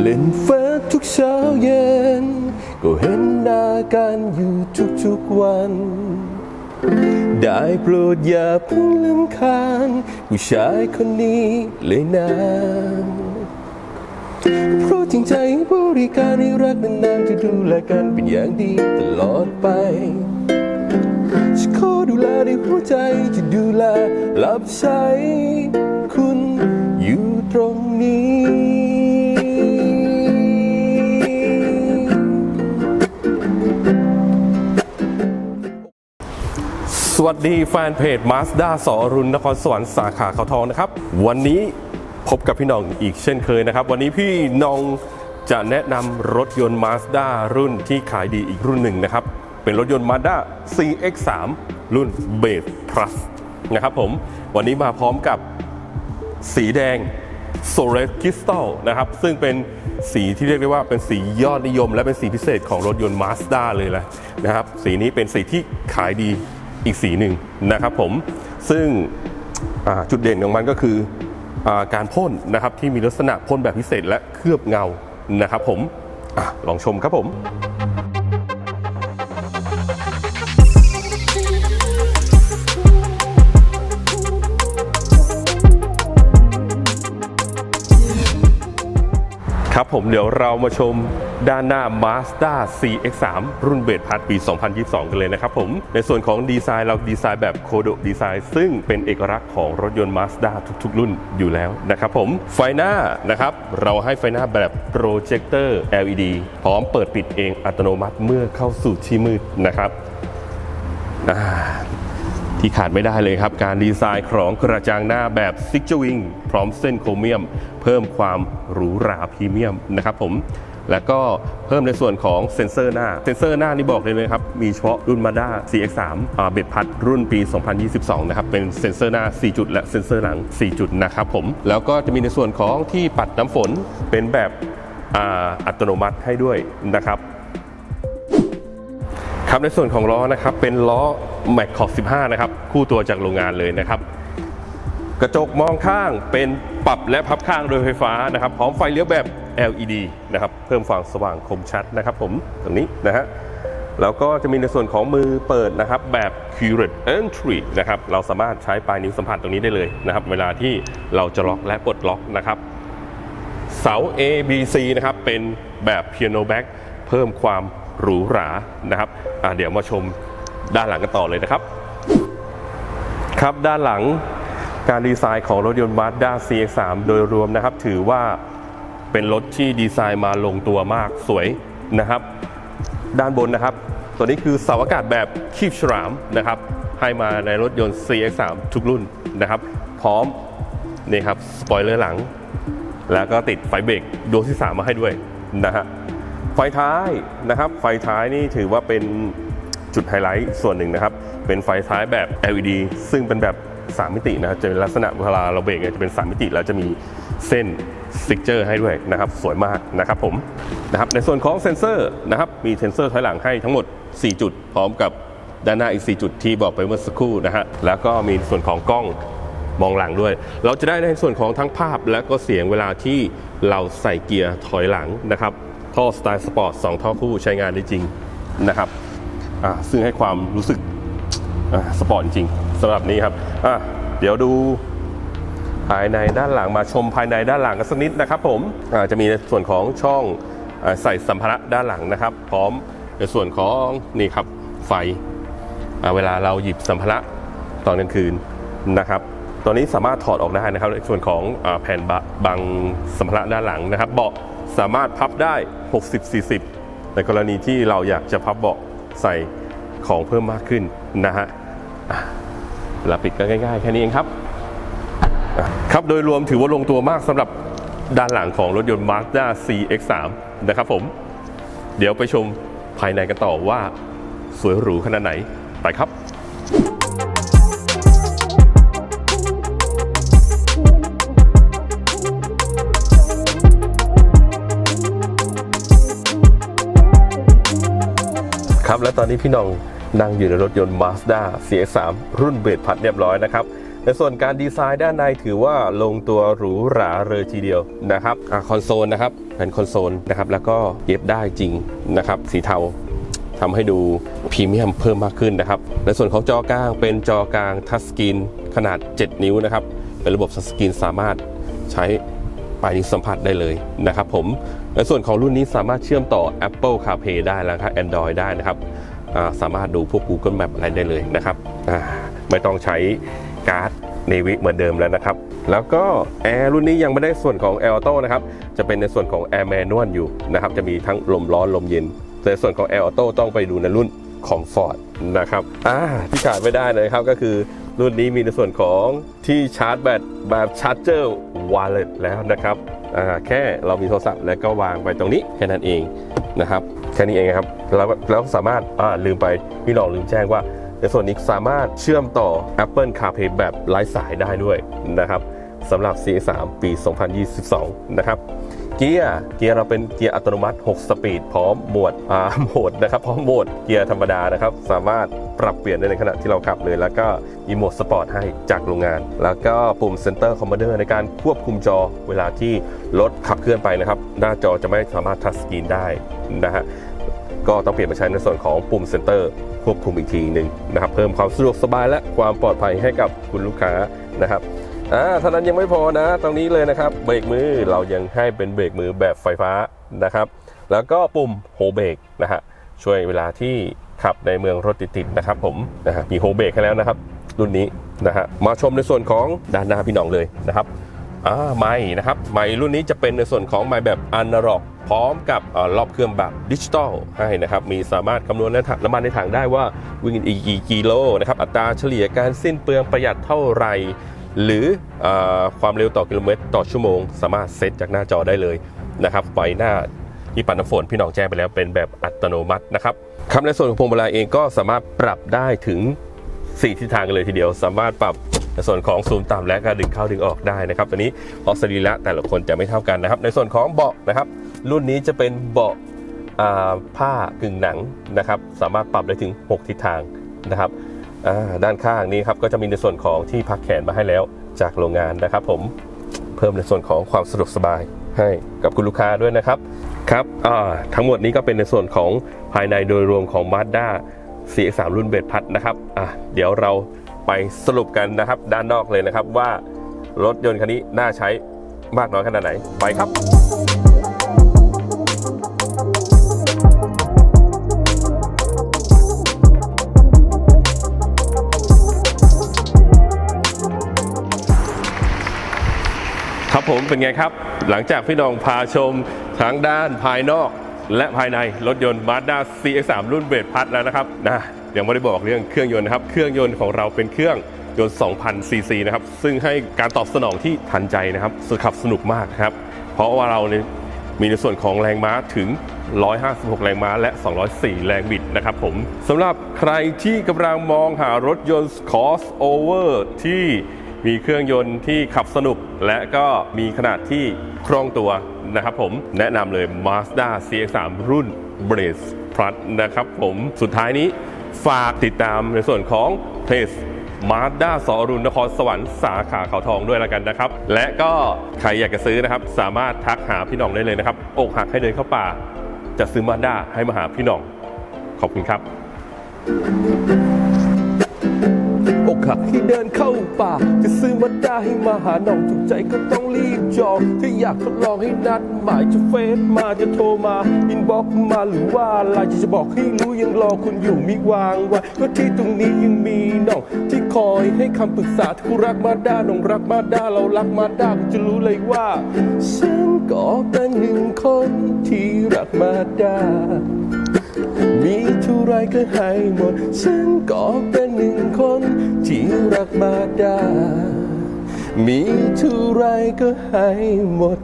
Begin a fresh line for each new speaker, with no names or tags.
เล่นเฟซทุกเช้าเย็น ก็เห็นหน้ากันอยู่ทุกๆวัน ได้โปรดอย่าเพิ่งลำคาญผู้ชายคนนี้เลยนะเพราะจริงใจบริการให้รักนานๆจะดูแลกันเป็นอย่างดีตลอดไปจะขอดูแลในหัวใจจะดูแลรับใช้คุณ ตรงนี้
สวัสดีแฟนเพจ Mazda สอรุณนครสวรรค์สาขาเขาทองนะครับ วันนี้พบกับพี่น้องอีกเช่นเคยนะครับ วันนี้พี่น้องจะแนะนำรถยนต์ Mazda รุ่นที่ขายดีอีกรุ่นหนึ่งนะครับ เป็นรถยนต์ Mazda CX-3 รุ่น Base Plus นะครับผม วันนี้มาพร้อมกับสีแดง โซเ s คริสตัลนะครับ ซึ่งเป็นสีที่เรียกได้ว่าเป็นสียอดนิยม และเป็นสีพิเศษของรถยนต์ Mazda เลยแหละนะครับ สีนี้เป็นสีที่ขายดีอีกสีหนึ่งนะครับผมซึ่งจุดเด่นของมันก็คืออการพ่นนะครับที่มีลักษณะพ่นแบบพิเศษและเคลือบเงานะครับผมอลองชมครับผม ครับผมเดี๋ยวเรามาชมด้านหน้า Mazda CX-3 รุ่นเบสพัดปี 2022 กันเลยนะครับผม ในส่วนของดีไซน์เราดีไซน์แบบโคโดดีไซน์ซึ่งเป็นเอกลักษณ์ของรถยนต์ Mazda ทุกๆ รุ่นอยู่แล้วนะครับผม ไฟหน้านะครับ เราให้ไฟหน้าแบบโปรเจคเตอร์ LED พร้อมเปิดปิดเองอัตโนมัติเมื่อเข้าสู่ที่มืดนะครับ ที่ขาดไม่ได้เลยครับ การดีไซน์ของกระจังหน้าแบบซิกเจอร์วิงพร้อมเส้นโครเมียม เพิ่มความหรูหราพรีเมียมนะครับผมแล้วก็เพิ่มในส่วนของเซ็นเซอร์หน้า เซ็นเซอร์หน้านี่บอกเลยนะครับ มีเฉพาะรุ่น Mazda CX-3 อ่าเบ็ดพัดรุ่นปี 2022 นะครับ เป็นเซ็นเซอร์หน้า 4 จุด และเซ็นเซอร์หลัง 4 จุดนะครับผม แล้วก็จะมีในส่วนของที่ปัดน้ำฝนเป็นแบบอ่าอัตโนมัติให้ด้วยนะครับ ครับในส่วนของล้อนะครับเป็นล้อ m a c ขอบ15 นะครับ คู่ตัวจากโรงงานเลยนะครับ กระจกมองข้างเป็นปรับและพับข้างโดยไฟฟ้านะครับ พร้อมไฟเลี้ยวแบบ LED นะครับ เพิ่มความสว่างคมชัดนะครับผมตรงนี้นะฮะแล้วก็จะมีในส่วนของมือเปิดนะครับแบบ Curate Entry นะครับเราสามารถใช้ปลายนิ้วสัมผัสตรงนี้ได้เลยนะครับ เวลาที่เราจะล็อกและปลดล็อกนะครับ เสา A B C นะครับเป็นแบบ Piano Back เพิ่มความ หรูหรานะครับเดี๋ยวมาชมด้านหลังกันต่อเลยนะครับ ครับด้านหลังการดีไซน์ของรถยนต์ Mazda CX-3 โดยรวมนะครับ ถือว่าเป็นรถที่ดีไซน์มาลงตัวมากสวยนะครับ ด้านบนนะครับ ตัวนี้คือเสาอากาศแบบคีบฉลามนะครับ ให้มาในรถยนต์ CX-3 ทุกรุ่นนะครับ พร้อมนี่ครับสปอยเลอร์หลัง แล้วก็ติดไฟเบรกดวงที่ 3 มาให้ด้วยนะฮะ ไฟท้ายนะครับ ไฟท้ายนี่ถือว่าเป็นจุดไฮไลท์ส่วนหนึ่งนะครับ เป็นไฟท้ายแบบ LED ซึ่งเป็นแบบ 3 มิตินะจะเป็นลักษณะเวลาเราเบรกเนี่ยจะเป็น 3 มิติแล้วจะมีเส้นสติกเจอร์ให้ด้วยนะครับ สวยมากนะครับผมนะครับในส่วนของเซนเซอร์นะครับ มีเซนเซอร์ถอยหลังให้ทั้งหมด 4 จุด พร้อมกับด้านหน้าอีก 4 จุดที่บอกไปเมื่อสักครู่นะฮะแล้วก็มีส่วนของกล้องมองหลังด้วย เราจะได้ในส่วนของทั้งภาพและก็เสียงเวลาที่เราใส่เกียร์ถอยหลังนะครับ ท่อสไตล์สปอร์ต2ท่อคู่ใช้งานได้จริงนะครับซึ่งให้ความรู้สึกสปอร์ตจริงสำหรับนี้ครับเดี๋ยวดูภายในด้านหลังมาชมภายในด้านหลังกันสักนิดนะครับ ผมจะมีในส่วนของช่องอใส่สัมภาระด้านหลังนะครับ พร้อมในส่วนของนี่ครับไฟเวลาเราหยิบสัมภาระตอนกลางคืนนะครับตัวนี้สามารถถอดออกได้นะครับในส่วนของอแผ่นบบังสัมภาระด้านหลังนะครับเบาะ สามารถพับได้ 60-40 ในกรณีที่เราอยากจะพับเบาะใส่ของเพิ่มมากขึ้นนะฮะอะเราปิดก็ง่ายๆ แค่นี้เองครับ ครับโดยรวมถือว่าลงตัวมากสำหรับด้านหลังของรถยนต์ Mazda CX-3 นะครับผม เดี๋ยวไปชมภายในกันต่อว่าสวยหรูขนาดไหน ไปครับ ครับและตอนนี้พี่น้องนั่งอยู่ในรถยนต์ Mazda CX-3 รุ่นเบสพัดเรียบร้อยนะครับในส่วนการดีไซน์ด้านในถือว่าลงตัวหรูหราเลยทีเดียวนะครับอะคอนโซลนะครับเป็นคอนโซลนะครับแล้วก็เย็บได้จริงนะครับสีเทาทำให้ดูพรีเมียมเพิ่มมากขึ้นนะครับในส่วนของจอกลางเป็นจอกลางทัชสกรีนขนาด 7 นิ้วนะครับเป็นระบบทัชสกรีนสามารถใช้ ไปนิ้สัมผัสได้เลยนะครับผมในส่วนของรุ่นนี้สามารถเชื่อมต่อ Apple CarPlay ได้แล้วครับ Android ได้นะครับาสามารถดูพวก Google Map อะไรได้เลยนะครับไม่ต้องใช้การ์ดเนวิเหมือนเดิมแล้วนะครับ แล้วก็แอร์รุ่นนี้ยังไม่ได้ส่วนของ Air Auto นะครับ จะเป็นในส่วนของ Air Manual อยู่นะครับ จะมีทั้งลมร้อนลมเย็น แต่ส่วนของ Air Auto ต้องไปดูในรุ่นของ Ford นะครับ อ่าที่ขาดไม่ได้เลยครับก็คือ รุ่นนี้มีในส่วนของที่ชาร์จแบตแบบชาร์จเจอร์วาเลตแล้วนะครับแค่เรามีโทรศัพท์แล้วก็วางไปตรงนี้แค่นั้นเองนะครับแค่นี้เองครับแล้วแล้วสามารถลืมไปพี่หน้องลืมแจ้งว่าในส่วนนี้สามารถเชื่อมต่อ Apple CarPlay แบบไร้สายได้ด้วยนะครับสำหรับ C3 ปี 2022 นะครับ เกียร์เกียร์เราเป็นเกียร์อัตโนมัติ 6 สปีดพร้อมโหมดอ่าโหมดนะครับพร้อมโหมดเกียร์ธรรมดานะครับ สามารถปรับเปลี่ยนได้ในขณะที่เราขับเลย แล้วก็มีโหมดสปอร์ตให้จากโรงงาน แล้วก็ปุ่ม Center Commander ในการควบคุมจอเวลาที่รถขับเคลื่อนไปนะครับ หน้าจอจะไม่สามารถทัชสกรีนได้นะฮะก็ต้องเปลี่ยนมาใช้ในส่วนของปุ่มเซ็นเตอร์ควบคุมอีกทีหนึ่งนะครับ เพิ่มความสะดวกสบายและความปลอดภัยให้กับคุณลูกค้านะครับ อ่าเท่านั้นยังไม่พอนะ ตรงนี้เลยนะครับ เบรกมือเรายังให้เป็นเบรกมือแบบไฟฟ้านะครับ แล้วก็ปุ่มโฮเบรกนะฮะช่วยเวลาที่ขับในเมืองรถติดๆนะครับ ผมนะฮะมีโฮเบรกให้แล้วนะครับ รุ่นนี้นะฮะมาชมในส่วนของด้านหน้าพี่น้องเลยนะครับอ่าไม่นะครับไม่รุ่นนี้จะเป็นในส่วนของไม่แบบอนาล็อกพร้อมกับรอบเครื่องแบบดิจิตอลให้นะครับ มีสามารถคำนวณน้ำมันในถังได้ว่าวิ่งอีกกี่กิโลนะครับ อัตราเฉลี่ยการสิ้นเปลืองประหยัดเท่าไหร่ หรืออความเร็วต่อกิโลเมตรต่อชั่วโมง สามารถเซตจากหน้าจอได้เลยนะครับไฟหน้าที่ปัดน้ำฝนพี่น้องแจ้งไปแล้วเป็นแบบอัตโนมัตินะครับคำในส่วนของพวงมาลัยเองก็สามารถปรับได้ถึง 4 ทิศทางกันเลยทีเดียว สามารถปรับในส่วนของซูมต่ำและก็ดึงเข้าดึงออกได้นะครับตัวนี้เพราะสรีระแต่ละคนจะไม่เท่ากันนะครับ ในส่วนของเบาะนะครับ รุ่นนี้จะเป็นเบาะผ้ากึ่งหนังนะครับ สามารถปรับได้ถึง 6 ทิศทางนะครับ ด้านข้างนี้ครับก็จะมีในส่วนของที่พักแขนมาให้แล้วจากโรงงานนะครับ ผมเพิ่มในส่วนของความสะดวกสบายให้กับคุณลูกค้าด้วยนะครับครับทั้งหมดนี้ก็เป็นในส่วนของภายในโดยรวมของ Mazda CX3 รุ่นเบสพัดนะครับเดี๋ยวเราไปสรุปกันนะครับ ด้านนอกเลยนะครับว่ารถยนต์คันนี้น่าใช้มากน้อยขนาดไหนไปครับ เป็นไงครับ หลังจากพี่น้องพาชมทั้งด้านภายนอก และภายในรถยนต์ Mazda CX3 รุ่นเบสพัดแล้วนะครับนะยังไม่ได้บอกเรื่องเครื่องยนต์นะครับ เครื่องยนต์ของเราเป็นเครื่องยนต์ 2,000 ซีซีนะครับ ซึ่งให้การตอบสนองที่ทันใจนะครับสขับสนุกมากครับ เพราะว่าเราเนี่ยมีในส่วนของแรงม้าถึง 156 แรงม้าและ 204 แรงบิดนะครับผมสำหรับใครที่กำลังมองหารถยนต์ crossover ที่ มีเครื่องยนต์ที่ขับสนุก และก็มีขนาดที่คล่องตัวนะครับผมแนะนำเลย Mazda CX3 รุ่น Brace Plus นะครับผมสุดท้ายนี้ฝากติดตามในส่วนของเพจ Mazda สอรุณนครสวรรค์สาขาเขาทองด้วยแล้วกันนะครับ และก็ใครอยากจะซื้อนะครับ สามารถทักหาพี่น่องได้เลยนะครับ อกหักให้เดินเข้าป่า จะซื้อ Mazda ให้มาหาพี่น่อง ขอบคุณครับ
อกหักให้เดินเข้าป่า จะซื้อมาได้ให้มาหาน้องถูกใจก็ต้องรีบจองถ้าอยากทดลองให้นัดหมายจะเฟซมาจะโทรมาอินบ็อกมาหรือว่าไลน์จะบอกให้รู้ยังรอคุณอยู่มิวางไว้ก็ที่ตรงนี้ยังมีน้องที่คอยให้คำปรึกษาถ้าคุณรักมาด้าน้องรักมาด้าเรารักมาด้าคุณจะรู้เลยว่าฉันก็เป็นหนึ่งคนที่รักมาด้า ไรก็ให้หมด ฉันก็เป็นหนึ่งคน ที่รักมาดา มีเท่าไรก็ให้หมด